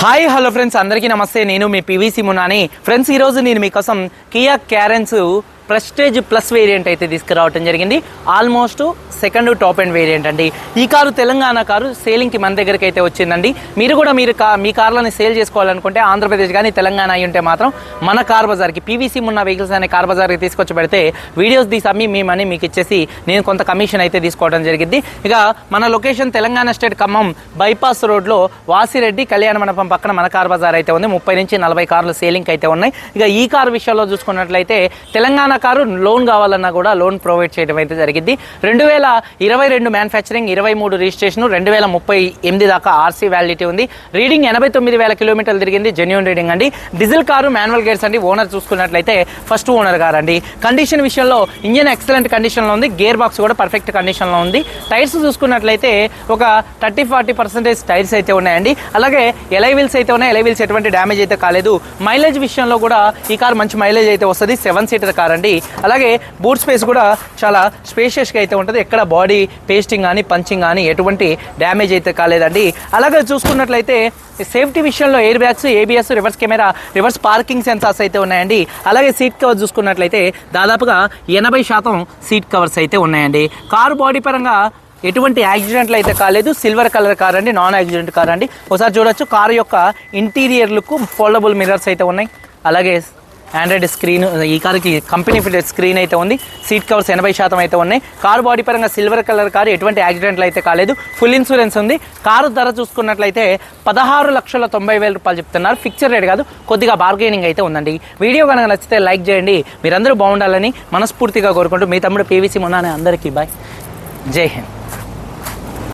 Hi hello friends అందరికీ నమస్తే. నేను మీ పివిసి మునాని ఫ్రెండ్స్ ఈరోజు నేను మీకోసం Kia Carens prestige plus variant అయితే తీసుకురావడం జరిగింది. Almost second top and variant అండి. ఈ కారు తెలంగాణ కారు సేలింగ్కి మన దగ్గరికి అయితే వచ్చిందండి. మీరు కూడా మీరు కా మీ కార్లని సేల్ చేసుకోవాలనుకుంటే ఆంధ్రప్రదేశ్ కానీ తెలంగాణ అయి ఉంటే మాత్రం మన కార్ బజార్కి పీవీసీ ఉన్న వెహికల్స్ అనే కార్ బజార్కి తీసుకొచ్చి పెడితే వీడియోస్ తీసి అమ్మి మీ మనీ మీకు ఇచ్చేసి నేను కొంత కమిషన్ అయితే తీసుకోవడం జరిగింది. ఇక మన location Telangana state Khammam bypass రోడ్లో వాసిరెడ్డి కళ్యాణ మండపం పక్కన మన కార్ బజార్ అయితే ఉంది. ముప్పై నుంచి నలభై కార్లు సేలింగ్ అయితే ఉన్నాయి. ఇక ఈ కార్ విషయంలో చూసుకున్నట్లయితే తెలంగాణ కారు లోన్ కావాలన్నా కూడా లోన్ ప్రొవైడ్ చేయడం అయితే జరిగింది. రెండు వేల ఇరవై రెండు మ్యానుఫ్యాక్చరింగ్ ఇరవై మూడు రిజిస్ట్రేషన్ రెండు వేల ముప్పై ఎనిమిది దాకా ఆర్సీ వ్యాలిడిటీ ఉంది. రీడింగ్ ఎనభై తొమ్మిది వేల కిలోమీటర్లు తిరిగింది జెన్యున్ రీడింగ్ అండి. డీజిల్ కారు మాన్యువల్ గేర్స్ అండి ఓనర్ చూసుకున్నట్లయితే ఫస్ట్ ఓనర్ గారు అండి కండిషన్ విషయంలో ఇంజిన్ ఎక్సలెంట్ కండిషన్లో ఉంది గేర్ బాక్స్ కూడా పర్ఫెక్ట్ కండిషన్లో ఉంది. టైర్స్ చూసుకున్నట్లయితే ఒక థర్టీ ఫార్టీ పర్సెంటేజ్ టైర్స్ అయితే ఉన్నాయండి. అలాగే ఎలై వీల్స్ అయితే ఉన్నాయి ఎలై వీల్స్ ఎటువంటి డ్యామేజ్ అయితే కాలేదు. మైలేజ్ విషయంలో కూడా ఈ కార్ మంచి మైలేజ్ అయితే వస్తుంది సెవెన్ సీటర్ కార్ అండి. అండి అలాగే బూట్ స్పేస్ కూడా చాలా స్పేషియస్గా అయితే ఉంటుంది. ఎక్కడ బాడీ పేస్టింగ్ కానీ పంచింగ్ కానీ ఎటువంటి డ్యామేజ్ అయితే కాలేదండి. అలాగే చూసుకున్నట్లయితే సేఫ్టీ విషయంలో air bags ABS reverse camera reverse parking sensors అయితే ఉన్నాయండి. అలాగే సీట్ కవర్ చూసుకున్నట్లయితే దాదాపుగా ఎనభై శాతం సీట్ కవర్స్ అయితే ఉన్నాయండి. కారు బాడీ పరంగా ఎటువంటి యాక్సిడెంట్లు అయితే కాలేదు. సిల్వర్ కలర్ కార్ అండి నాన్ యాక్సిడెంట్ కార్ అండి. ఒకసారి చూడొచ్చు. కారు యొక్క ఇంటీరియర్ లుక్ ఫోల్డబుల్ మిరర్స్ అయితే ఉన్నాయి. అలాగే ఆండ్రాయిడ్ స్క్రీన్ ఈ కార్కి కంపెనీ ఫిటెడ్ స్క్రీన్ అయితే ఉంది. సీట్ కవర్స్ ఎనభై శాతం అయితే ఉన్నాయి. కారు బాడీ పరంగా సిల్వర్ కలర్ కారు ఎటువంటి యాక్సిడెంట్లు అయితే కాలేదు. ఫుల్ ఇన్సూరెన్స్ ఉంది. కారు ధర చూసుకున్నట్లయితే పదహారు లక్షల తొంభై వేల రూపాయలు చెప్తున్నారు. ఫిక్చర్ రేట్ కాదు కొద్దిగా బార్గెనింగ్ అయితే ఉందండి. వీడియో కనుక నచ్చితే లైక్ చేయండి. మీరందరూ బాగుండాలని మనస్ఫూర్తిగా కోరుకుంటూ మీ తమ్ముడు పీవీసీ మొన్న అందరికీ బాయ్ జై హింద్.